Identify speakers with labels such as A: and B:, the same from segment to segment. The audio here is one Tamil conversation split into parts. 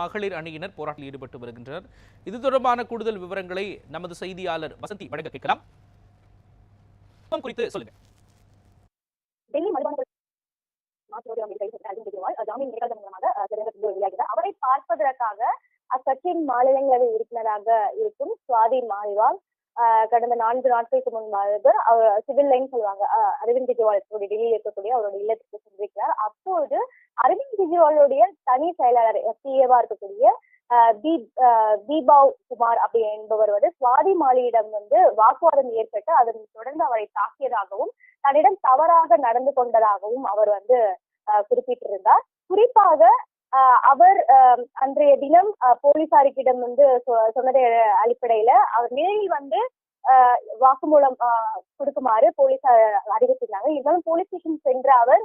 A: மகளிர் அணியினர் போராட்டத்தில் ஈடுபட்டு வருகின்றனர். இது தொடர்பான கூடுதல் விவரங்களை நமது செய்தியாளர் வசந்தி வழங்க கேட்கலாம். குறித்து சொல்லுங்க.
B: அவரை பார்ப்பதற்காக அக்கட்சியின் மாநிலங்களவை உறுப்பினராக இருக்கும் சுவாதி மாலிவால் கடந்த நான்கு நாட்களுக்கு முன்பாக அவர் சிவில் லைன் சொல்லுவாங்க. அஹ், அரவிந்த் கெஜ்ரிவால் டெல்லியில் இருக்கக்கூடிய அவருடைய இல்லத்துக்கு சென்றிருக்கிறார். அப்போது கெஜ்ரிவாலுடைய தனி செயலாளர் பிஏவா இருக்கக்கூடிய தீபாவ் குமார் அப்படி என்பவர் வந்து சுவாதி மாலியிடம் வந்து வாக்குவாதம் ஏற்பட்டு அதன் தொடர்ந்து அவரை தாக்கியதாகவும் தன்னிடம் தவறாக நடந்து கொண்டதாகவும் அவர் வந்து அஹ், குறிப்பிட்டிருந்தார். குறிப்பாக அவர் அஹ், அன்றைய தினம் போலீசாருக்கிடம் வந்து சொ- சொன்னதை அடிப்படையில அவர் நேரில் வந்து வாக்குமூலம் கொடுக்குமாறு போலீசார் அறிவித்திருந்தாங்க. இருந்தாலும் போலீஸ் ஸ்டேஷன் சென்ற அவர்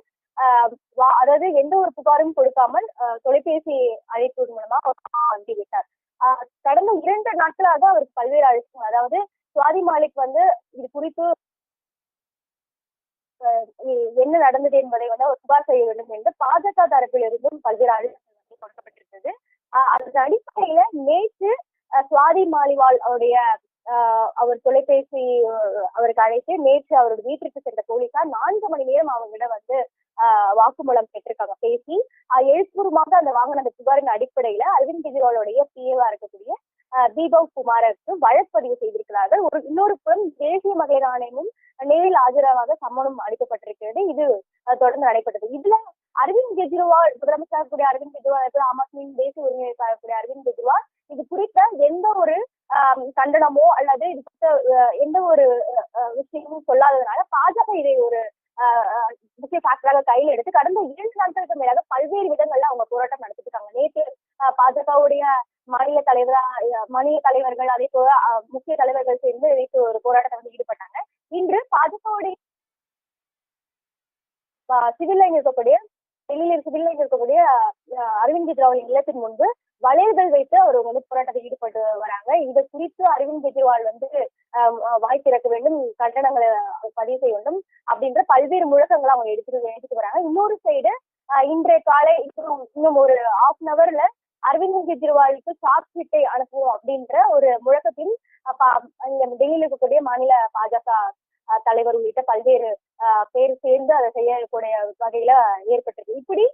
B: அதாவது எந்த ஒரு புகாரும் கொடுக்காமல் தொலைபேசி அழைப்பு மூலமா அவர் வந்து விட்டார். கடந்த இரண்டு நாட்களாக அவருக்கு பல்வேறு அழைப்பு அதாவது சுவாதி மாலிக் வந்து இது குறித்து என்ன நடந்தது என்பதை வந்து அவர் புகார் செய்ய வேண்டும் என்று பாஜக தரப்பிலிருந்தும் பல்வேறு அழுத்தங்கள் வந்து கொடுக்கப்பட்டிருந்தது. அதன் அடிப்படையில நேற்று அஹ் சுவாதி மாலிவால் அவருடைய அவர் தொலைபேசி அவருக்கு அழைத்து நேற்று அவருடைய வீட்டிற்கு சென்ற போலீசார் நான்கு மணி நேரம் அவங்களிடம் வந்து வாக்குமூலம் பெற்றிருக்காங்க பேசி அஹ் எழுத்துப்பூர்வமாக அந்த வாங்கின அந்த புகாரின் அடிப்படையில அரவிந்த் கெஜ்ரிவாலுடைய பிஏவா இருக்கக்கூடிய அஹ் குமாருக்கு வழக்குப்பதிவு செய்திருக்கிறார்கள். ஒரு இன்னொரு புறம் தேசிய மகளிர் ஆணையமும் நேரில் ஆஜராக சம்மனும் அளிக்கப்பட்டிருக்கிறது. இது தொடர்ந்து நடைபெற்றது. இதுல அரவிந்த் கெஜ்ரிவால் முதலமைச்சராக கூடிய அரவிந்த் கெஜ்ரிவால் ஆம் ஆத்மியின் தேசிய ஒருங்கிணைப்பாளர் கூடிய அரவிந்த் கெஜ்ரிவால் இது குறித்த எந்த ஒரு கண்டனமோ அல்லது இது குறித்த அஹ், எந்த ஒரு அஹ், அஹ், விஷயமும் சொல்லாததுனால பாஜக இதை ஒரு முக்கிய ஃபேக்டராக கையில் எடுத்து கடந்த இரண்டு நாட்களுக்கு மேலாக பல்வேறு விதங்கள்ல அவங்க போராட்டம் நடத்திட்டு இருக்காங்க. நேற்று பாஜகவுடைய மாநில தலைவரா மாநில தலைவர்கள் அதே போல அஹ், முக்கிய தலைவர்கள் சேர்ந்து நேற்று ஒரு போராட்டத்தை வந்து ஈடுபட்டாங்க. இன்று பாஜகவுடைய சிவில் லைன் இருக்கக்கூடிய டெல்லியில் இருக்க லைன் இருக்கக்கூடிய அரவிந்த் கெஜ்ரிவால் இல்லத்தின் முன்பு வளையல்கள் வைத்து அவர் வந்து போராட்டத்தில் ஈடுபட்டு வராங்க. இது குறித்து அரவிந்த் கெஜ்ரிவால் வந்து வாய் திறக்க வேண்டும் கட்டணங்களை பதிவு செய்ய வேண்டும் அப்படின்ற பல்வேறு முழக்கங்களை அவங்க எடுத்துட்டு எடுத்துட்டு வராங்க. இன்னொரு சைடு இன்றைய காலை இன்னும் இன்னும் ஒரு ஹாஃப் அன் அவர்ல அரவிந்த் கெஜ்ரிவாலுக்கு சார்ஜ் ஷீட்டை அனுப்புவோம் அப்படின்ற ஒரு முழக்கத்தில் இங்க டெல்லியில் இருக்கக்கூடிய மாநில பாஜக தலைவர் உள்ளிட்ட பல்வேறு பேர் சேர்ந்து அதை செய்யக்கூடிய வகையில ஏற்பட்டிருக்கு. இப்படி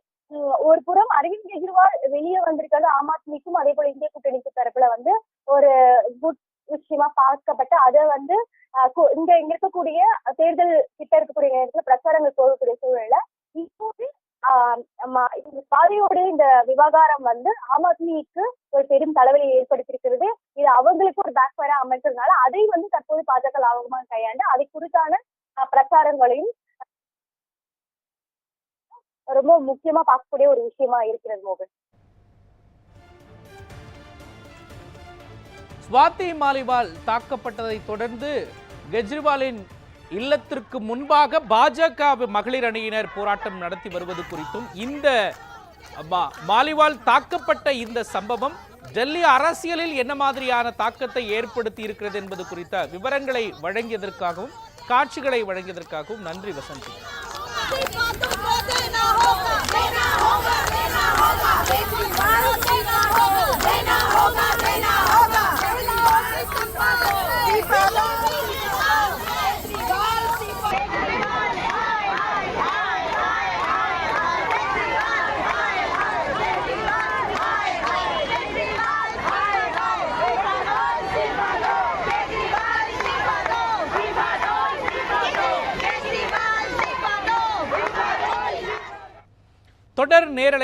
B: ஒரு புறம் அரவிந்த் கெஜ்ரிவால் வெளியே வந்திருக்கிறது ஆம் ஆத்மிக்கும் அதே போல இந்திய கூட்டணிக்கு தரப்புல வந்து ஒரு குட் விஷயமா பார்க்கப்பட்டு அதை வந்து இங்க இங்க இருக்கக்கூடிய தேர்தல் கிட்ட இருக்கக்கூடிய நேரத்துல பிரச்சாரங்கள் போகக்கூடிய சூழல்ல இப்போது ஆஹ் இந்த விவகாரம் வந்து ஆம் ஆத்மிக்கு ஒரு பெரும் தலைவலியை ஏற்படுத்தியிருக்கிறது. இது அவங்களுக்கு ஒரு பேக் ஃபயரா அதை வந்து தற்போது பாஜக லாபகமாக கையாண்டு அஹ், ரொம்ப முக்கியமா பார்க்கக்கூடிய ஒரு விஷயமா இருக்கிறது மோகன்.
A: ஸ்வாதி மாலிவால் தாக்கப்பட்டதை தொடர்ந்து கெஜ்ரிவாலின் இல்லத்திற்கு முன்பாக பாஜக மகளிர் அணியினர் போராட்டம் நடத்தி வருவது குறித்தும் இந்த மாலிவால் தாக்கப்பட்ட இந்த சம்பவம் டெல்லி அரசியலில் என்ன மாதிரியான தாக்கத்தை ஏற்படுத்தி இருக்கிறது என்பது குறித்த விவரங்களை வழங்கியதற்காகவும் காட்சிகளை வழங்கியதற்காகவும் நன்றி வசந்தி. நேரலை